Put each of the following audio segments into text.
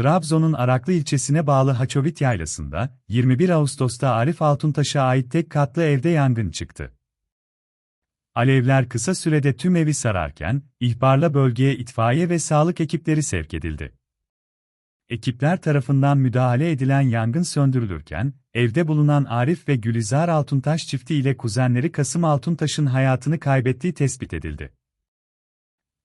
Trabzon'un Araklı ilçesine bağlı Haçovit Yaylası'nda, 21 Ağustos'ta Arif Altuntaş'a ait tek katlı evde yangın çıktı. Alevler kısa sürede tüm evi sararken, ihbarla bölgeye itfaiye ve sağlık ekipleri sevk edildi. Ekipler tarafından müdahale edilen yangın söndürülürken, evde bulunan Arif ve Gülizar Altuntaş çifti ile kuzenleri Kasım Altuntaş'ın hayatını kaybettiği tespit edildi.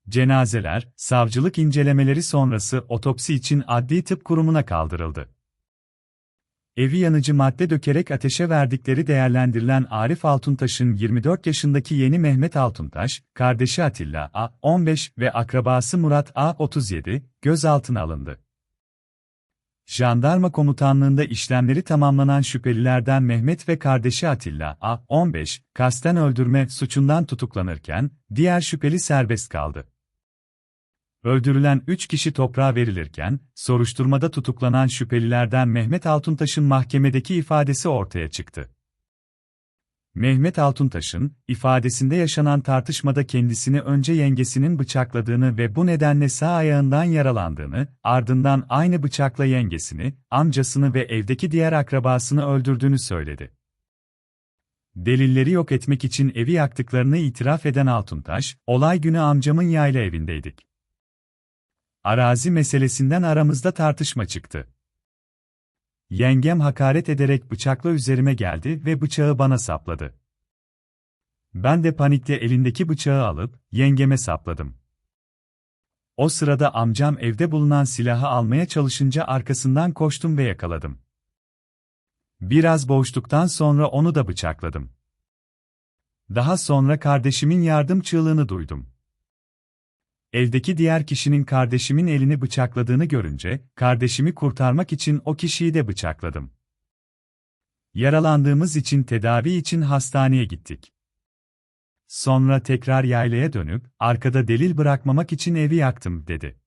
Cenazeler, savcılık incelemeleri sonrası otopsi için Adli Tıp Kurumu'na kaldırıldı. Evi yanıcı madde dökerek ateşe verdikleri değerlendirilen Arif Altuntaş'ın 24 yaşındaki yeni Mehmet Altuntaş, kardeşi Atilla A. 15 ve akrabası Murat A. 37, gözaltına alındı. Jandarma komutanlığında işlemleri tamamlanan şüphelilerden Mehmet ve kardeşi Atilla A. 15, kasten öldürme suçundan tutuklanırken, diğer şüpheli serbest kaldı. Öldürülen 3 kişi toprağa verilirken, soruşturmada tutuklanan şüphelilerden Mehmet Altuntaş'ın mahkemedeki ifadesi ortaya çıktı. Mehmet Altuntaş'ın, ifadesinde yaşanan tartışmada kendisini önce yengesinin bıçakladığını ve bu nedenle sağ ayağından yaralandığını, ardından aynı bıçakla yengesini, amcasını ve evdeki diğer akrabasını öldürdüğünü söyledi. Delilleri yok etmek için evi yaktıklarını itiraf eden Altuntaş, olay günü amcamın yayla evindeydik. Arazi meselesinden aramızda tartışma çıktı. Yengem hakaret ederek bıçakla üzerime geldi ve bıçağı bana sapladı. Ben de panikle elindeki bıçağı alıp yengeme sapladım. O sırada amcam evde bulunan silahı almaya çalışınca arkasından koştum ve yakaladım. Biraz boğuştuktan sonra onu da bıçakladım. Daha sonra kardeşimin yardım çığlığını duydum. Evdeki diğer kişinin kardeşimin elini bıçakladığını görünce, kardeşimi kurtarmak için o kişiyi de bıçakladım. Yaralandığımız için tedavi için hastaneye gittik. Sonra tekrar yaylaya dönüp, arkada delil bırakmamak için evi yaktım, dedi.